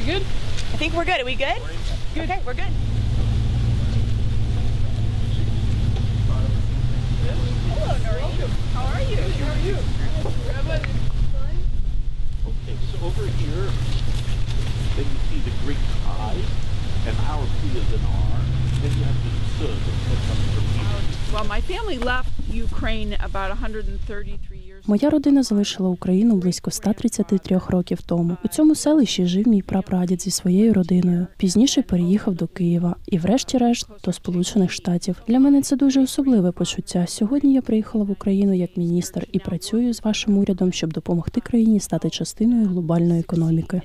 You good? I think we're good. Are we good? Okay, we're good. Hello, Noreen. How are you? How are you? Okay, so over here, then you see the Greek I, and our P is an R. Then you have the S that comes from here. Well, my family left Ukraine about 133 years Моя родина залишила Україну близько 133 років тому. У цьому селищі жив мій прапрадід зі своєю родиною. Пізніше переїхав до Києва і, врешті-решт, до Сполучених Штатів. Для мене це дуже особливе почуття. Сьогодні я приїхала в Україну як міністр і працюю з вашим урядом, щоб допомогти країні стати частиною глобальної економіки.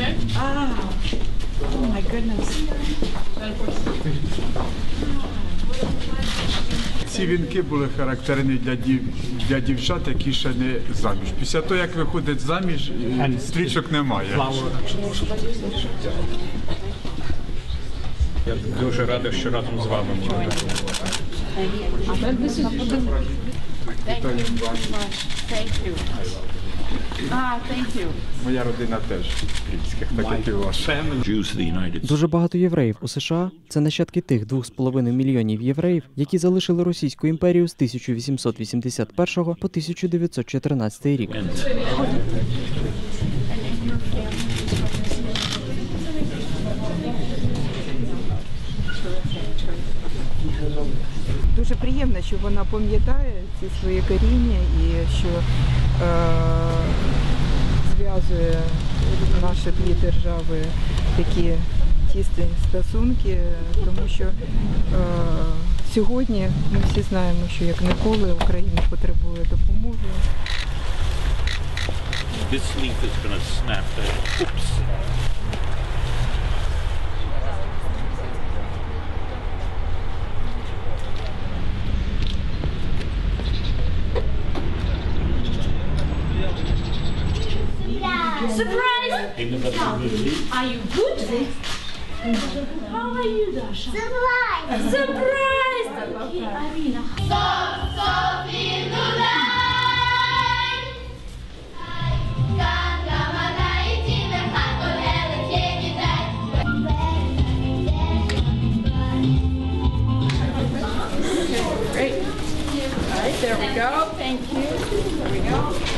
and my goodness. Ці вінки були характерні для дів для дівчат, які ще не заміж. Після того, як виходить заміж, стрічок немає. Я дуже радий, що разом з вами. Thank you. Ah, thank you. Моя родина теж кримських, так як і ваша. Дуже багато євреїв у США це нащадки тих 2,5 мільйонів євреїв, які залишили Російську імперію з 1881 по 1914 рік. Дуже приємно, що вона пам'ятає ці свої коріння і що е, зв'язує наші дві держави такі тісні стосунки, тому що е, сьогодні ми всі знаємо, що як ніколи Україна потребує допомоги. This leaf is going to snap there. Oops. Are you good? How are you, Dasha? Surprised! Surprised! Okay, Arina. Stop, Great. All right, there we go. Thank you. There we go.